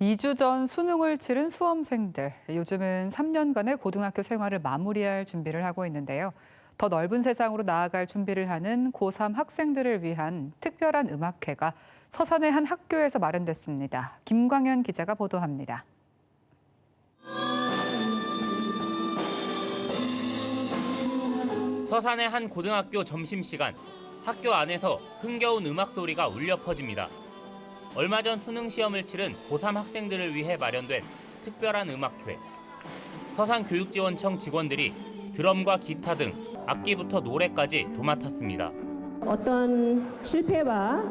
2주 전 수능을 치른 수험생들. 요즘은 3년간의 고등학교 생활을 마무리할 준비를 하고 있는데요. 더 넓은 세상으로 나아갈 준비를 하는 고3 학생들을 위한 특별한 음악회가 서산의 한 학교에서 마련됐습니다. 김광현 기자가 보도합니다. 서산의 한 고등학교 점심시간 학교 안에서 흥겨운 음악 소리가 울려 퍼집니다. 얼마 전 수능 시험을 치른 고3 학생들을 위해 마련된 특별한 음악회. 서산교육지원청 직원들이 드럼과 기타 등 악기부터 노래까지 도맡았습니다. 어떤 실패와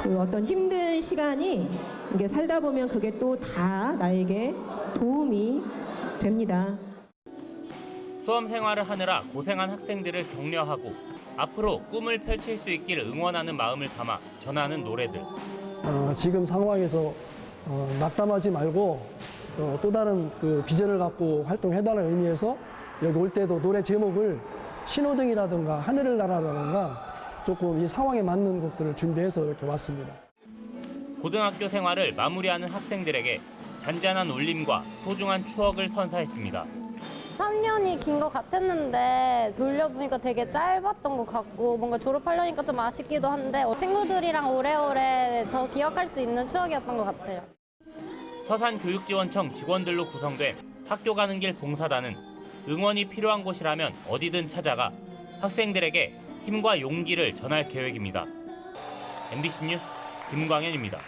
그 어떤 힘든 시간이 이게 살다 보면 그게 또 다 나에게 도움이 됩니다. 수험 생활을 하느라 고생한 학생들을 격려하고 앞으로 꿈을 펼칠 수 있길 응원하는 마음을 담아 전하는 노래들. 어, 지금 상황에서 어, 낙담하지 말고 어, 또 다른 그 비전을 갖고 활동해달라는 의미에서 여기 올 때도 노래 제목을 신호등이라든가 하늘을 날아라든가 조금 이 상황에 맞는 곡들을 준비해서 이렇게 왔습니다. 고등학교 생활을 마무리하는 학생들에게 잔잔한 울림과 소중한 추억을 선사했습니다. 3년이 긴 것 같았는데 돌려보니까 되게 짧았던 것 같고 뭔가 졸업하려니까 좀 아쉽기도 한데 친구들이랑 오래오래 더 기억할 수 있는 추억이었던 것 같아요. 서산교육지원청 직원들로 구성된 학교 가는 길 봉사단은 응원이 필요한 곳이라면 어디든 찾아가 학생들에게 힘과 용기를 전할 계획입니다. MBC 뉴스 김광현입니다.